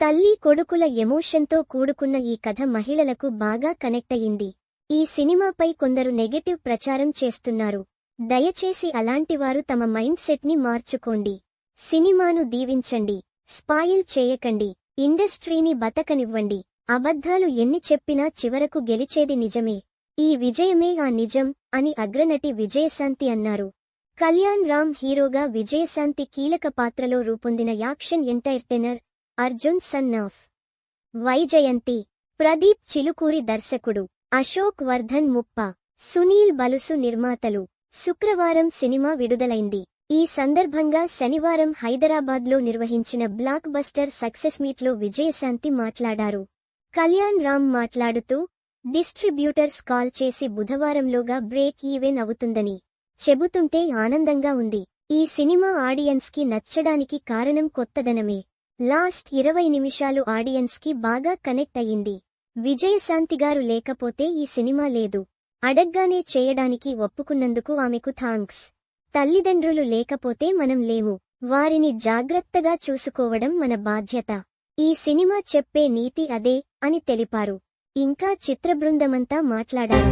తల్లి కొడుకుల ఎమోషన్తో కూడుకున్న ఈ కథ మహిళలకు బాగా కనెక్ట్ అయింది. ఈ సినిమాపై కొందరు నెగటివ్ ప్రచారం చేస్తున్నారు. దయచేసి అలాంటివారు తమ మైండ్ సెట్ని మార్చుకోండి. సినిమాను దీవించండి. స్పాయిల్ చేయకండి. ఇండస్ట్రీని బతకనివ్వండి. అబద్ధాలు ఎన్ని చెప్పినా చివరకు గెలిచేది నిజమే. ఈ విజయమే ఆ నిజం అని అగ్రనటి విజయశాంతి అన్నారు. కళ్యాణ్ రామ్ హీరోగా విజయశాంతి కీలక పాత్రలో రూపొందిన action entertainer Arjun son of Vyjayanthi. Pradeep Chilukuri దర్శకుడు. అశోక్ వర్ధన్ ముప్ప. సునీల్ బలుసు నిర్మాతలు. శుక్రవారం సినిమా విడుదలైంది. ఈ సందర్భంగా శనివారం హైదరాబాద్లో నిర్వహించిన బ్లాక్ బస్టర్ సక్సెస్ మీట్లో విజయశాంతి మాట్లాడారు. కళ్యాణ్ రామ్ మాట్లాడుతూ డిస్ట్రిబ్యూటర్స్ కాల్ చేసి బుధవారంలోగా బ్రేక్ ఈవెన్ అవుతుందని చెబుతుంటే ఆనందంగా ఉంది. ఈ సినిమా ఆడియన్స్కి నచ్చడానికి కారణం కొత్తదనమే. లాస్ట్ ఇరవై నిమిషాలు ఆడియన్స్కి బాగా కనెక్ట్ అయ్యింది. విజయశాంతి గారు లేకపోతే ఈ సినిమా లేదు. అడగ్గానే చేయడానికి ఒప్పుకున్నందుకు ఆమెకు థాంక్స్. తల్లిదండ్రులు లేకపోతే మనం లేము. వారిని జాగ్రత్తగా చూసుకోవడం మన బాధ్యత. ఈ సినిమా చెప్పే నీతి అదే అని తెలిపారు. ఇంకా చిత్రబృందమంతా మాట్లాడారు